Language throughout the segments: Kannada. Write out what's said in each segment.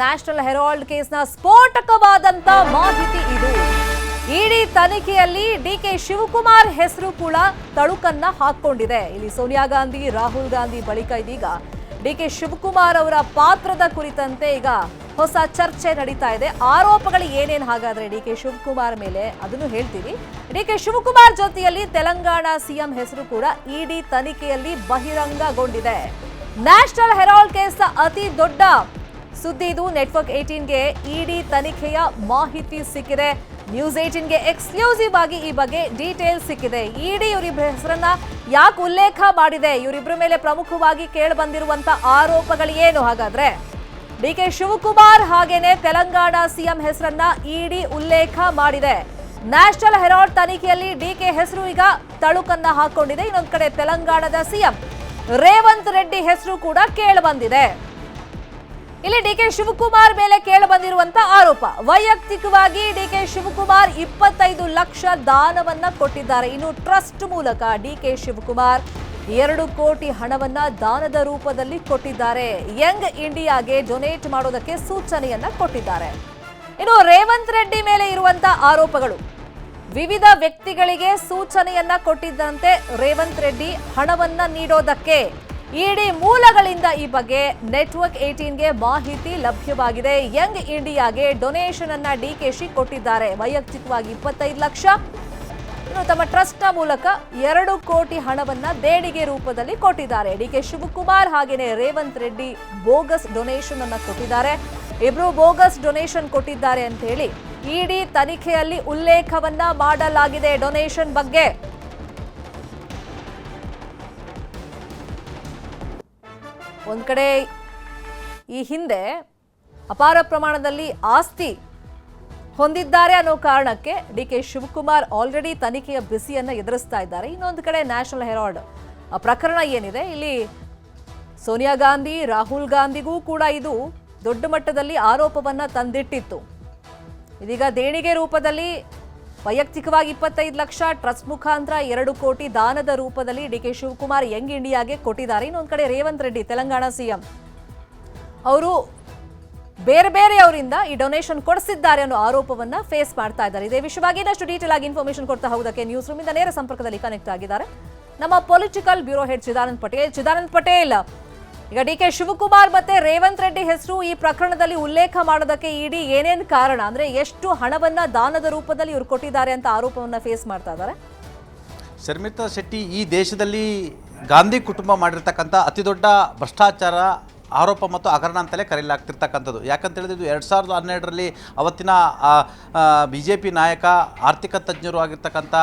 ನ್ಯಾಷನಲ್ ಹೆರಾಲ್ಡ್ ಕೇಸ್ನ ಸ್ಫೋಟಕವಾದಂತ ಮಾಹಿತಿ ಇದು. ಇಡಿ ತನಿಖೆಯಲ್ಲಿ ಡಿಕೆ ಶಿವಕುಮಾರ್ ಹೆಸರು ಕೂಡ ತಳುಕನ್ನ ಹಾಕೊಂಡಿದೆ ಇಲ್ಲಿ ಸೋನಿಯಾ ಗಾಂಧಿ, ರಾಹುಲ್ ಗಾಂಧಿ ಬಳಿಕ ಇದೀಗ ಡಿಕೆ ಶಿವಕುಮಾರ್ ಅವರ ಪಾತ್ರದ ಕುರಿತಂತೆ ಈಗ ಹೊಸ ಚರ್ಚೆ ನಡೀತಾ ಇದೆ. ಆರೋಪಗಳು ಏನೇನು ಹಾಗಾದ್ರೆ ಡಿ ಕೆ ಶಿವಕುಮಾರ್ ಮೇಲೆ? ಅದನ್ನು ಹೇಳ್ತೀವಿ ಡಿ ಕೆ ಶಿವಕುಮಾರ್ ಜೊತೆಯಲ್ಲಿ ತೆಲಂಗಾಣ ಸಿಎಂ ಹೆಸರು ಕೂಡ ಇಡಿ ತನಿಖೆಯಲ್ಲಿ ಬಹಿರಂಗಗೊಂಡಿದೆ. ನ್ಯಾಷನಲ್ ಹೆರಾಲ್ಡ್ ಕೇಸ್ ಅತಿ ದೊಡ್ಡ ಸುದ್ದಿ ಇದು ನೆಟ್ವರ್ಕ್ ಏಟೀನ್ಗೆ ಇಡಿ ತನಿಖೆಯ ಮಾಹಿತಿ ಸಿಕ್ಕಿದೆ. ನ್ಯೂಸ್ ಏಟೀನ್ಗೆ ಎಕ್ಸ್ಕ್ಲೂಸಿವ್ ಆಗಿ ಈ ಬಗ್ಗೆ ಡೀಟೇಲ್ ಸಿಕ್ಕಿದೆ. ಇಡಿ ಇವರಿಬ್ಬರ ಹೆಸರನ್ನ ಯಾಕೆ ಉಲ್ಲೇಖ ಮಾಡಿದೆ? ಇವರಿಬ್ಬರ ಮೇಲೆ ಪ್ರಮುಖವಾಗಿ ಕೇಳಿ ಬಂದಿರುವಂತ ಆರೋಪಗಳು ಏನು ಹಾಗಾದ್ರೆ? ಡಿ ಕೆ ಶಿವಕುಮಾರ್ ಹಾಗೇನೆ ತೆಲಂಗಾಣ ಸಿಎಂ ಹೆಸರನ್ನ ಇಡಿ ಉಲ್ಲೇಖ ಮಾಡಿದೆ. ನ್ಯಾಷನಲ್ ಹೆರಾಲ್ಡ್ ತನಿಖೆಯಲ್ಲಿ ಡಿ ಕೆ ಹೆಸರು ಈಗ ತಳುಕನ್ನ ಹಾಕೊಂಡಿದೆ. ಇನ್ನೊಂದು ಕಡೆ ತೆಲಂಗಾಣದ ಸಿಎಂ ರೇವಂತ್ ರೆಡ್ಡಿ ಹೆಸರು ಕೂಡ ಕೇಳಿ ಬಂದಿದೆ ಇಲ್ಲಿ ಡಿ ಕೆ ಶಿವಕುಮಾರ್ ಮೇಲೆ ಕೇಳಿ ಬಂದಿರುವಂತ ಆರೋಪ. ವೈಯಕ್ತಿಕವಾಗಿ ಡಿ ಕೆ ಶಿವಕುಮಾರ್ ಇಪ್ಪತ್ತೈದು ಲಕ್ಷ ದಾನವನ್ನ ಕೊಟ್ಟಿದ್ದಾರೆ. ಇನ್ನು ಟ್ರಸ್ಟ್ ಮೂಲಕ ಡಿ ಕೆ ಶಿವಕುಮಾರ್ ಎರಡು ಕೋಟಿ ಹಣವನ್ನ ದಾನದ ರೂಪದಲ್ಲಿ ಕೊಟ್ಟಿದ್ದಾರೆ. ಯಂಗ್ ಇಂಡಿಯಾಗೆ ಡೊನೇಟ್ ಮಾಡೋದಕ್ಕೆ ಸೂಚನೆಯನ್ನ ಕೊಟ್ಟಿದ್ದಾರೆ. ಇನ್ನು ರೇವಂತ್ ರೆಡ್ಡಿ ಮೇಲೆ ಇರುವಂತ ಆರೋಪಗಳು. ವಿವಿಧ ವ್ಯಕ್ತಿಗಳಿಗೆ ಸೂಚನೆಯನ್ನ ಕೊಟ್ಟಿದ್ದಂತೆ ರೇವಂತ್ ರೆಡ್ಡಿ ಹಣವನ್ನ ನೀಡೋದಕ್ಕೆ ಇಡಿ ಮೂಲಗಳಿಂದ ಈ ಬಗ್ಗೆ ನೆಟ್ವರ್ಕ್ ಏಟೀನ್ಗೆ ಮಾಹಿತಿ ಲಭ್ಯವಾಗಿದೆ. ಯಂಗ್ ಇಂಡಿಯಾಗೆ ಡೊನೇಷನ್ ಅನ್ನ ಡಿಕೆಶಿ ಕೊಟ್ಟಿದ್ದಾರೆ. ವೈಯಕ್ತಿಕವಾಗಿ ಇಪ್ಪತ್ತೈದು ಲಕ್ಷ. ತಮ್ಮ ಟ್ರಸ್ಟ್ನ ಮೂಲಕ ಎರಡು ಕೋಟಿ ಹಣವನ್ನ ದೇಣಿಗೆ ರೂಪದಲ್ಲಿ ಕೊಟ್ಟಿದ್ದಾರೆ. ಡಿಕೆ ಶಿವಕುಮಾರ್ ಹಾಗೆಯೇ ರೇವಂತ್ ರೆಡ್ಡಿ ಬೋಗಸ್ ಡೊನೇಷನ್ ಅನ್ನ ಕೊಟ್ಟಿದ್ದಾರೆ. ಇಬ್ರು ಬೋಗಸ್ ಡೊನೇಷನ್ ಕೊಟ್ಟಿದ್ದಾರೆ ಅಂತ ಹೇಳಿ ಇಡಿ ತನಿಖೆಯಲ್ಲಿ ಉಲ್ಲೇಖವನ್ನ ಮಾಡಲಾಗಿದೆ ಡೊನೇಷನ್ ಬಗ್ಗೆ. ಒಂದ್ ಕಡೆ ಈ ಹಿಂದೆ ಅಪಾರ ಪ್ರಮಾಣದಲ್ಲಿ ಆಸ್ತಿ ಹೊಂದಿದ್ದಾರೆ ಅನ್ನೋ ಕಾರಣಕ್ಕೆ ಡಿ ಕೆ ಶಿವಕುಮಾರ್ ಆಲ್ರೆಡಿ ತನಿಖೆಯ ಬಿಸಿಯನ್ನು ಎದುರಿಸ್ತಾ ಇದ್ದಾರೆ. ಇನ್ನೊಂದು ಕಡೆ ನ್ಯಾಷನಲ್ ಹೆರಾಲ್ಡ್ ಪ್ರಕರಣ ಏನಿದೆ? ಇಲ್ಲಿ ಸೋನಿಯಾ ಗಾಂಧಿ, ರಾಹುಲ್ ಗಾಂಧಿಗೂ ಕೂಡ ಇದು ದೊಡ್ಡ ಮಟ್ಟದಲ್ಲಿ ಆರೋಪವನ್ನು ತಂದಿಟ್ಟಿತ್ತು. ಇದೀಗ ದೇಣಿಗೆ ರೂಪದಲ್ಲಿ ವೈಯಕ್ತಿಕವಾಗಿ ಇಪ್ಪತ್ತೈದು ಲಕ್ಷ, ಟ್ರಸ್ಟ್ ಮುಖಾಂತರ ಎರಡು ಕೋಟಿ ದಾನದ ರೂಪದಲ್ಲಿ ಡಿ ಕೆ ಶಿವಕುಮಾರ್ ಯಂಗ್ ಇಂಡಿಯಾಗೆ ಕೊಟ್ಟಿದ್ದಾರೆ. ಇನ್ನೊಂದು ಕಡೆ ರೇವಂತ್ ರೆಡ್ಡಿ, ತೆಲಂಗಾಣ ಸಿಎಂ. ಅವರು ಬೇರೆ ಬೇರೆಯವರಿಂದ ಈ ಡೊನೇಷನ್ ಕೊಡಿಸಿದ್ದಾರೆ ಅನ್ನೋ ಆರೋಪವನ್ನ ಫೇಸ್ ಮಾಡ್ತಾ ಇದ್ದಾರೆ. ಇದೇ ವಿಷಯವಾಗಿ ಇನ್ನಷ್ಟು ಡೀಟೇಲ್ ಆಗಿ ಇನ್ಫಾರ್ಮೇಶನ್ ಕೊಡ್ತಾ ಹೋಗೋದಕ್ಕೆ ನ್ಯೂಸ್ ರೂಮಿಂದ ನೇರ ಸಂಪರ್ಕದಲ್ಲಿ ಕನೆಕ್ಟ್ ಆಗಿದ್ದಾರೆ. ನಮ್ಮ political bureau head Chidanand Patel Chidanand Patel ಈಗ ಡಿ ಕೆ ಶಿವಕುಮಾರ್ ಮತ್ತೆ ರೇವಂತ್ ರೆಡ್ಡಿ ಹೆಸರು ಈ ಪ್ರಕರಣದಲ್ಲಿ ಉಲ್ಲೇಖ ಮಾಡೋದಕ್ಕೆ ಇಡಿ ಏನೇನ್ ಕಾರಣ? ಅಂದ್ರೆ ಎಷ್ಟು ಹಣವನ್ನ ದಾನದ ರೂಪದಲ್ಲಿ ಇವ್ರು ಕೊಟ್ಟಿದ್ದಾರೆ ಅಂತ ಆರೋಪವನ್ನ ಫೇಸ್ ಮಾಡ್ತಾ ಇದ್ದಾರೆ. ಶರ್ಮಿತಾ ಶೆಟ್ಟಿ ಈ ದೇಶದಲ್ಲಿ ಗಾಂಧಿ ಕುಟುಂಬ ಮಾಡಿರ್ತಕ್ಕಂಥ ಅತಿ ದೊಡ್ಡ ಭ್ರಷ್ಟಾಚಾರ ಆರೋಪ ಮತ್ತು ಹಗರಣ ಅಂತಲೇ ಕರೆಯಲಾಗ್ತಿರ್ತಕ್ಕಂಥದ್ದು. ಯಾಕಂತ ಹೇಳಿದ್ರೆ ಇದು ಎರಡು ಸಾವಿರದ ಹನ್ನೆರಡರಲ್ಲಿ ಅವತ್ತಿನ ಬಿ ಜೆ ಪಿ ನಾಯಕ, ಆರ್ಥಿಕ ತಜ್ಞರು ಆಗಿರ್ತಕ್ಕಂಥ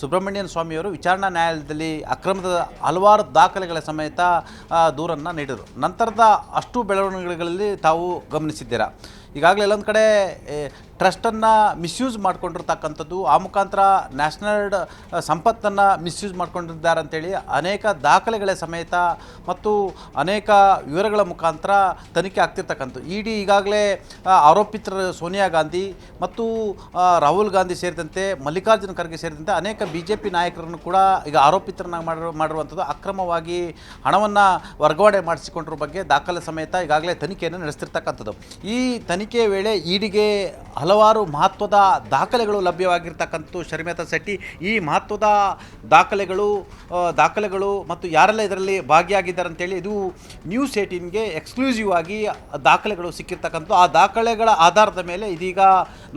ಸುಬ್ರಹ್ಮಣ್ಯನ್ ಸ್ವಾಮಿಯವರು ವಿಚಾರಣಾ ನ್ಯಾಯಾಲಯದಲ್ಲಿ ಅಕ್ರಮದ ಹಲವಾರು ದಾಖಲೆಗಳ ಸಮೇತ ದೂರನ್ನು ನೀಡಿದರು. ನಂತರದ ಅಷ್ಟು ಬೆಳವಣಿಗೆಗಳಲ್ಲಿ ತಾವು ಗಮನಿಸಿದ್ದೀರಾ? ಈಗಾಗಲೇ ಎಲ್ಲೊಂದು ಕಡೆ ಟ್ರಸ್ಟನ್ನು ಮಿಸ್ಯೂಸ್ ಮಾಡ್ಕೊಂಡಿರ್ತಕ್ಕಂಥದ್ದು, ಆ ಮುಖಾಂತರ ನ್ಯಾಷನಲ್ ಸಂಪತ್ತನ್ನು ಮಿಸ್ಯೂಸ್ ಮಾಡ್ಕೊಂಡಿದ್ದಾರೆ ಅಂತೇಳಿ ಅನೇಕ ದಾಖಲೆಗಳ ಸಮೇತ ಮತ್ತು ಅನೇಕ ವಿವರಗಳ ಮುಖಾಂತರ ತನಿಖೆ ಆಗ್ತಿರ್ತಕ್ಕಂಥದ್ದು. ಡಿ ಈಗಾಗಲೇ ಆರೋಪಿತರು ಸೋನಿಯಾ ಗಾಂಧಿ ಮತ್ತು ರಾಹುಲ್ ಗಾಂಧಿ ಸೇರಿದಂತೆ, ಮಲ್ಲಿಕಾರ್ಜುನ ಖರ್ಗೆ ಸೇರಿದಂತೆ ಅನೇಕ ಬಿ ಜೆ ಪಿ ನಾಯಕರನ್ನು ಕೂಡ ಈಗ ಆರೋಪಿತರನ್ನಾಗಿ ಮಾಡಿರು ಮಾಡಿರುವಂಥದ್ದು ಅಕ್ರಮವಾಗಿ ಹಣವನ್ನು ವರ್ಗಾವಣೆ ಮಾಡಿಸಿಕೊಂಡಿರೋ ಬಗ್ಗೆ ದಾಖಲೆ ಸಮೇತ ಈಗಾಗಲೇ ತನಿಖೆಯನ್ನು ನಡೆಸ್ತಿರ್ತಕ್ಕಂಥದ್ದು. ಈ ತನಿಖೆಯ ವೇಳೆ ಈಡಿಗೆ ಹಲವಾರು ಮಹತ್ವದ ದಾಖಲೆಗಳು ಲಭ್ಯವಾಗಿರ್ತಕ್ಕಂಥ ಶರ್ಮಿತಾ ಶೆಟ್ಟಿ. ಈ ಮಹತ್ವದ ದಾಖಲೆಗಳು ದಾಖಲೆಗಳು ಮತ್ತು ಯಾರೆಲ್ಲ ಇದರಲ್ಲಿ ಭಾಗಿಯಾಗಿದ್ದಾರೆ ಅಂತೇಳಿ ಇದು ನ್ಯೂಸ್ ಏಟೀನ್ಗೆ ಎಕ್ಸ್ಕ್ಲೂಸಿವ್ ಆಗಿ ದಾಖಲೆಗಳು ಸಿಕ್ಕಿರ್ತಕ್ಕಂಥ ಆ ದಾಖಲೆಗಳ ಆಧಾರದ ಮೇಲೆ ಇದೀಗ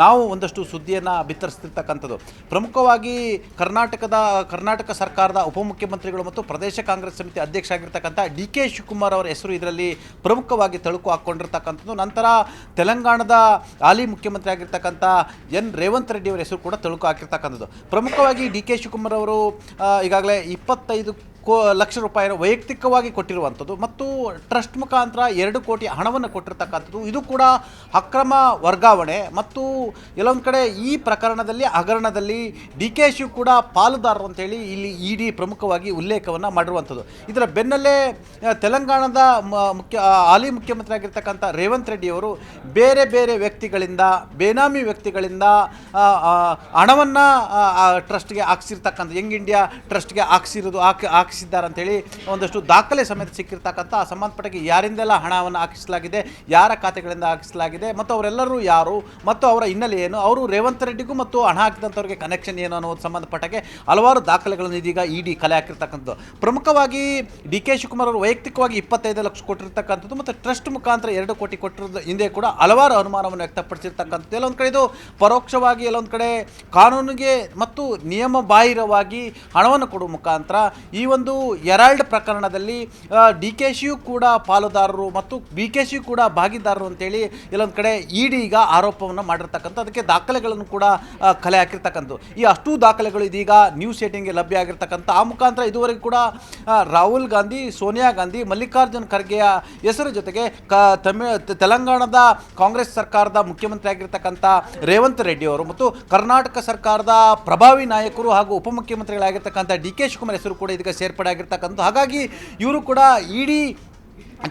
ನಾವು ಒಂದಷ್ಟು ಸುದ್ದಿಯನ್ನು ಬಿತ್ತರಿಸ್ತಿರ್ತಕ್ಕಂಥದ್ದು. ಪ್ರಮುಖವಾಗಿ ಕರ್ನಾಟಕದ, ಕರ್ನಾಟಕ ಸರ್ಕಾರದ ಉಪಮುಖ್ಯಮಂತ್ರಿಗಳು ಮತ್ತು ಪ್ರದೇಶ ಕಾಂಗ್ರೆಸ್ ಸಮಿತಿ ಅಧ್ಯಕ್ಷ ಆಗಿರ್ತಕ್ಕಂಥ ಡಿ ಕೆ ಶಿವಕುಮಾರ್ ಅವರ ಹೆಸರು ಇದರಲ್ಲಿ ಪ್ರಮುಖವಾಗಿ ತಳುಕು ಹಾಕ್ಕೊಂಡಿರ್ತಕ್ಕಂಥದ್ದು. ನಂತರ ತೆಲಂಗಾಣದ ಹಾಲಿ ಮುಖ್ಯಮಂತ್ರಿ ಆಗಿರ್ತಕ್ಕಂಥ ಎನ್ ರೇವಂತ್ ರೆಡ್ಡಿ ಅವರ ಹೆಸರು ಕೂಡ ತಳುಕು ಹಾಕಿರ್ತಕ್ಕಂಥದ್ದು. ಪ್ರಮುಖವಾಗಿ ಡಿ ಕೆ ಶಿವಕುಮಾರ್ ಅವರು ಈಗಾಗಲೇ ಇಪ್ಪತ್ತೈದು ಕೋ ಲಕ್ಷ ರೂಪಾಯಿನ ವೈಯಕ್ತಿಕವಾಗಿ ಕೊಟ್ಟಿರುವಂಥದ್ದು ಮತ್ತು ಟ್ರಸ್ಟ್ ಮುಖಾಂತರ ಎರಡು ಕೋಟಿ ಹಣವನ್ನು ಕೊಟ್ಟಿರ್ತಕ್ಕಂಥದ್ದು. ಇದು ಕೂಡ ಅಕ್ರಮ ವರ್ಗಾವಣೆ ಮತ್ತು ಕೆಲವೊಂದು ಕಡೆ ಈ ಪ್ರಕರಣದಲ್ಲಿ, ಹಗರಣದಲ್ಲಿ ಡಿ ಕೆ ಶಿವ್ ಕೂಡ ಪಾಲುದಾರರು ಅಂತೇಳಿ ಇಲ್ಲಿ ಇ ಡಿ ಪ್ರಮುಖವಾಗಿ ಉಲ್ಲೇಖವನ್ನು ಮಾಡಿರುವಂಥದ್ದು. ಇದರ ಬೆನ್ನಲ್ಲೇ ತೆಲಂಗಾಣದ ಮುಖ್ಯ ಹಾಲಿ ಮುಖ್ಯಮಂತ್ರಿ ಆಗಿರ್ತಕ್ಕಂಥ ರೇವಂತ್ ರೆಡ್ಡಿಯವರು ಬೇರೆ ಬೇರೆ ವ್ಯಕ್ತಿಗಳಿಂದ, ಬೇನಾಮಿ ವ್ಯಕ್ತಿಗಳಿಂದ ಹಣವನ್ನು ಟ್ರಸ್ಟ್ಗೆ ಹಾಕ್ಸಿರ್ತಕ್ಕಂಥ, ಯಂಗ್ ಇಂಡಿಯಾ ಟ್ರಸ್ಟ್ಗೆ ಹಾಕ್ಸಿರೋದು, ಹಾಕಿ ಹಾಕಿ ಹಾಕಿಸಿದ್ದಾರೆ ಅಂತೇಳಿ ಒಂದಷ್ಟು ದಾಖಲೆ ಸಮೇತ ಸಿಕ್ಕಿರ್ತಕ್ಕಂಥ ಆ ಸಂಬಂಧಪಟ್ಟಕ್ಕೆ ಯಾರಿಂದೆಲ್ಲ ಹಣವನ್ನು ಹಾಕಿಸಲಾಗಿದೆ, ಯಾರ ಖಾತೆಗಳಿಂದ ಹಾಕಿಸಲಾಗಿದೆ, ಮತ್ತು ಅವರೆಲ್ಲರೂ ಯಾರು, ಮತ್ತು ಅವರ ಹಿನ್ನೆಲೆ ಏನು, ಅವರು ರೇವಂತ್ ರೆಡ್ಡಿಗೂ ಮತ್ತು ಹಣ ಹಾಕಿದಂಥವ್ರಿಗೆ ಕನೆಕ್ಷನ್ ಏನು ಅನ್ನೋದು ಸಂಬಂಧಪಟ್ಟಕ್ಕೆ ಹಲವಾರು ದಾಖಲೆಗಳನ್ನು ಇದೀಗ ಇಡಿ ಕಲೆ ಹಾಕಿರ್ತಕ್ಕಂಥದ್ದು. ಪ್ರಮುಖವಾಗಿ ಡಿ ಕೆ ಶಿವಕುಮಾರ್ ಅವರು ವೈಯಕ್ತಿಕವಾಗಿ ಇಪ್ಪತ್ತೈದು ಲಕ್ಷ ಕೊಟ್ಟಿರ್ತಕ್ಕಂಥದ್ದು ಮತ್ತು ಟ್ರಸ್ಟ್ ಮುಖಾಂತರ ಎರಡು ಕೋಟಿ ಕೊಟ್ಟಿರೋದು ಹಿಂದೆ ಕೂಡ ಹಲವಾರು ಅನುಮಾನವನ್ನು ವ್ಯಕ್ತಪಡಿಸಿರ್ತಕ್ಕಂಥದ್ದು. ಎಲ್ಲೊಂದು ಕಡೆ ಇದು ಪರೋಕ್ಷವಾಗಿ ಎಲ್ಲೊಂದು ಕಡೆ ಕಾನೂನಿಗೆ ಮತ್ತು ನಿಯಮ ಬಾಹಿರವಾಗಿ ಹಣವನ್ನು ಕೊಡುವ ಮುಖಾಂತರ ಈ ಒಂದು ಎರಾಲ್ಡ್ ಪ್ರಕರಣದಲ್ಲಿ ಡಿ ಕೆ ಶಿಯು ಕೂಡ ಪಾಲುದಾರರು ಮತ್ತು ಬಿ ಕೆ ಶಿಯು ಕೂಡ ಭಾಗಿದಾರರು ಅಂತೇಳಿ ಇಲ್ಲೊಂದು ಕಡೆ ಇಡಿ ಈಗ ಆರೋಪವನ್ನು ಮಾಡಿರ್ತಕ್ಕಂಥ ಅದಕ್ಕೆ ದಾಖಲೆಗಳನ್ನು ಕೂಡ ಕಲೆ ಹಾಕಿರ್ತಕ್ಕಂಥದ್ದು. ಈ ಅಷ್ಟೂ ದಾಖಲೆಗಳು ಇದೀಗ ನ್ಯೂಸ್ ಏಟಿಂಗ್ಗೆ ಲಭ್ಯ ಆಗಿರ್ತಕ್ಕಂಥ, ಆ ಮುಖಾಂತರ ಇದುವರೆಗೂ ಕೂಡ ರಾಹುಲ್ ಗಾಂಧಿ, ಸೋನಿಯಾ ಗಾಂಧಿ, ಮಲ್ಲಿಕಾರ್ಜುನ್ ಖರ್ಗೆಯ ಹೆಸರು ಜೊತೆಗೆ ಕ ತಮಿಳ್ ತೆಲಂಗಾಣದ ಕಾಂಗ್ರೆಸ್ ಸರ್ಕಾರದ ಮುಖ್ಯಮಂತ್ರಿ ಆಗಿರ್ತಕ್ಕಂಥ ರೇವಂತ್ ರೆಡ್ಡಿ ಅವರು ಮತ್ತು ಕರ್ನಾಟಕ ಸರ್ಕಾರದ ಪ್ರಭಾವಿ ನಾಯಕರು ಹಾಗೂ ಉಪಮುಖ್ಯಮಂತ್ರಿಗಳಾಗಿರ್ತಕ್ಕಂಥ ಡಿ ಕೆ ಶಿವಕುಮಾರ್ ಹೆಸರು ಕೂಡ ಇದಕ್ಕೆ ಸೇರ್ಪಡೆ ಆಗಿರ್ತಕ್ಕಂಥ ಹಾಗಾಗಿ ಇವರು ಕೂಡ ಇಡೀ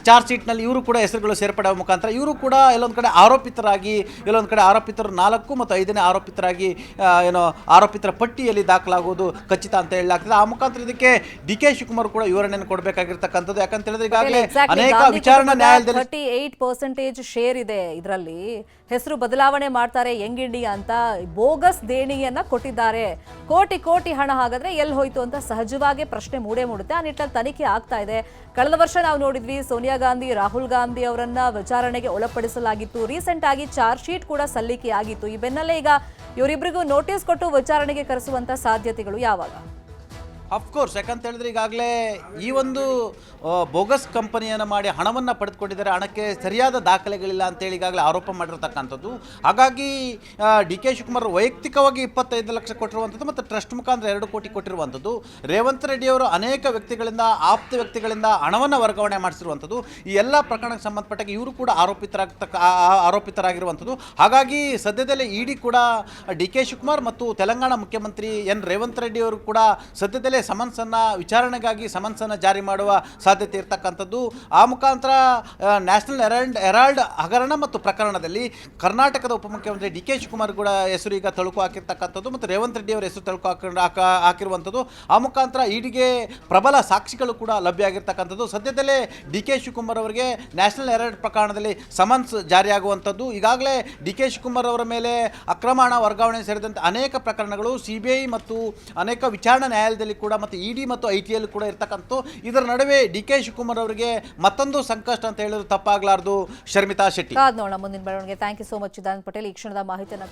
ಚಾರ್ಜ್ ಶೀಟ್ನಲ್ಲಿ ಇವರು ಕೂಡ ಹೆಸರುಗಳು ಸೇರ್ಪಡೆ ಮುಖಾಂತರ ಇವರು ಕೂಡ ಎಲ್ಲೊಂದು ಕಡೆ ಆರೋಪಿತರಾಗಿ ಎಲ್ಲೊಂದು ಕಡೆ ಆರೋಪಿತರು ನಾಲ್ಕು ಮತ್ತು ಐದನೇ ಆರೋಪಿತರಾಗಿ ಏನೋ ಆರೋಪಿತರ ಪಟ್ಟಿಯಲ್ಲಿ ದಾಖಲಾಗುವುದು ಖಚಿತ ಅಂತ ಹೇಳಲಾಗ್ತದೆ. ಆ ಮುಖಾಂತರ ಇದಕ್ಕೆ ಡಿ ಕೆ ಶಿವಕುಮಾರ್ ಕೂಡ ವಿವರಣೆಯನ್ನು ಕೊಡಬೇಕಾಗಿರ್ತಕ್ಕಂಥದ್ದು. ಯಾಕಂತ ಹೇಳಿದ್ರೆ ಈಗಾಗಲೇ ಅನೇಕ ವಿಚಾರಣಾ ನ್ಯಾಯಾಲಯದಲ್ಲಿ ಪರ್ಸೆಂಟೇಜ್ ಶೇರ್ ಇದೆ ಇದರಲ್ಲಿ. ಹೆಸರು ಬದಲಾವಣೆ ಮಾಡ್ತಾರೆ ಯಂಗ್ ಇಂಡಿಯಾ ಅಂತ ಬೋಗಸ್ ದೇಣಿಗೆಯನ್ನ ಕೊಟ್ಟಿದ್ದಾರೆ. ಕೋಟಿ ಕೋಟಿ ಹಣ ಹಾಗಾದ್ರೆ ಎಲ್ಲಿ ಹೋಯ್ತು ಅಂತ ಸಹಜವಾಗಿ ಪ್ರಶ್ನೆ ಮೂಡೇ ಮೂಡುತ್ತೆ. ಆ ನಿಟ್ಟಿನಲ್ಲಿ ತನಿಖೆ ಆಗ್ತಾ ಇದೆ. ಕಳೆದ ವರ್ಷ ನಾವು ನೋಡಿದ್ವಿ ಸೋನಿಯಾ ಗಾಂಧಿ, ರಾಹುಲ್ ಗಾಂಧಿ ಅವರನ್ನ ವಿಚಾರಣೆಗೆ ಒಳಪಡಿಸಲಾಗಿತ್ತು. ರೀಸೆಂಟ್ ಆಗಿ ಚಾರ್ಜ್ ಶೀಟ್ ಕೂಡ ಸಲ್ಲಿಕೆ ಆಗಿತ್ತು ಈ ಬೆನ್ನಲ್ಲೇ ಈಗ ಇವರಿಬ್ಬರಿಗೂ ನೋಟಿಸ್ ಕೊಟ್ಟು ವಿಚಾರಣೆಗೆ ಕರೆಸುವಂತ ಸಾಧ್ಯತೆಗಳು ಯಾವಾಗ? ಅಫ್ಕೋರ್ಸ್ ಯಾಕಂತ ಹೇಳಿದ್ರೆ ಈಗಾಗಲೇ ಈ ಒಂದು ಬೋಗಸ್ ಕಂಪನಿಯನ್ನು ಮಾಡಿ ಹಣವನ್ನು ಪಡೆದುಕೊಂಡಿದ್ದಾರೆ. ಹಣಕ್ಕೆ ಸರಿಯಾದ ದಾಖಲೆಗಳಿಲ್ಲ ಅಂತೇಳಿ ಈಗಾಗಲೇ ಆರೋಪ ಮಾಡಿರ್ತಕ್ಕಂಥದ್ದು. ಹಾಗಾಗಿ ಡಿ ಕೆ ಶಿವಕುಮಾರ್ ವೈಯಕ್ತಿಕವಾಗಿ ಇಪ್ಪತ್ತೈದು ಲಕ್ಷ ಕೊಟ್ಟಿರುವಂಥದ್ದು ಮತ್ತು ಟ್ರಸ್ಟ್ ಮುಖಾಂತರ ಎರಡು ಕೋಟಿ ಕೊಟ್ಟಿರುವಂಥದ್ದು. ರೇವಂತ್ ರೆಡ್ಡಿ ಅವರು ಅನೇಕ ವ್ಯಕ್ತಿಗಳಿಂದ, ಆಪ್ತ ವ್ಯಕ್ತಿಗಳಿಂದ ಹಣವನ್ನು ವರ್ಗಾವಣೆ ಮಾಡಿಸಿರುವಂಥದ್ದು. ಈ ಎಲ್ಲ ಪ್ರಕರಣಕ್ಕೆ ಸಂಬಂಧಪಟ್ಟಾಗ ಇವರು ಕೂಡ ಆರೋಪಿತರಾಗ್ತಕ್ಕ ಆರೋಪಿತರಾಗಿರುವಂಥದ್ದು. ಹಾಗಾಗಿ, ಸದ್ಯದಲ್ಲೇ ಇಡಿ ಕೂಡ ಡಿ ಕೆ ಶಿವಕುಮಾರ್ ಮತ್ತು ತೆಲಂಗಾಣ ಮುಖ್ಯಮಂತ್ರಿ ಎನ್ ರೇವಂತ್ ರೆಡ್ಡಿ ಅವರು ಕೂಡ ಸದ್ಯದಲ್ಲೇ ಸಮನ್ಸನ್ನು, ವಿಚಾರಣೆಗಾಗಿ ಸಮನ್ಸನ್ನು ಜಾರಿ ಮಾಡುವ ಸಾಧ್ಯತೆ ಇರತಕ್ಕಂಥದ್ದು. ಆ ಮುಖಾಂತರ ನ್ಯಾಷನಲ್ ಹೆರಾಲ್ಡ್ ಹೆರಾಲ್ಡ್ ಹಗರಣ ಮತ್ತು ಪ್ರಕರಣದಲ್ಲಿ ಕರ್ನಾಟಕದ ಉಪಮುಖ್ಯಮಂತ್ರಿ ಡಿ ಕೆ ಶಿವಕುಮಾರ್ ಕೂಡ ಹೆಸರು ಈಗ ತಳುಕು ಹಾಕಿರ್ತಕ್ಕಂಥದ್ದು ಮತ್ತು ರೇವಂತ್ ರೆಡ್ಡಿ ಅವರ ಹೆಸರು ತಳುಕು ಹಾಕೊಂಡು ಹಾಕ, ಹಾಕಿರುವಂಥದ್ದು. ಆ ಮುಖಾಂತರ ಇಡಿಗೆ ಪ್ರಬಲ ಸಾಕ್ಷಿಗಳು ಕೂಡ ಲಭ್ಯ ಆಗಿರ್ತಕ್ಕಂಥದ್ದು. ಸದ್ಯದಲ್ಲೇ ಡಿ ಕೆ ಶಿವಕುಮಾರ್ ಅವರಿಗೆ ನ್ಯಾಷನಲ್ ಹೆರಾಲ್ಡ್ ಪ್ರಕರಣದಲ್ಲಿ ಸಮನ್ಸ್ ಜಾರಿಯಾಗುವಂಥದ್ದು ಈಗಾಗಲೇ ಡಿ ಕೆ ಶಿವಕುಮಾರ್ ಅವರ ಮೇಲೆ ಅಕ್ರಮ ವರ್ಗಾವಣೆ ಸೇರಿದಂತೆ ಅನೇಕ ಪ್ರಕರಣಗಳು, ಸಿ ಬಿ ಐ ಮತ್ತು ಅನೇಕ ವಿಚಾರಣಾ ನ್ಯಾಯಾಲಯದಲ್ಲಿ ಕೂಡ ಮತ್ತು ಇಡಿ ಮತ್ತು ಐ ಟಿ ಕೂಡ ಇರ್ತಕ್ಕಂಥ ಇದರ ನಡುವೆ ಡಿ ಕೆ ಶಿವಕುಮಾರ್ ಅವರಿಗೆ ಮತ್ತೊಂದು ಸಂಕಷ್ಟ ಅಂತ ಹೇಳಿದ್ರು ತಪ್ಪಾಗಲಾರದು ಶರ್ಮಿತಾ ಶೆಟ್ಟಿ. ಮುಂದಿನ ಬೆಳವಣಿಗೆ. Thank you so much Chidanand Patel. ಈ ಕ್ಷಣದ ಮಾಹಿತಿಯನ್ನು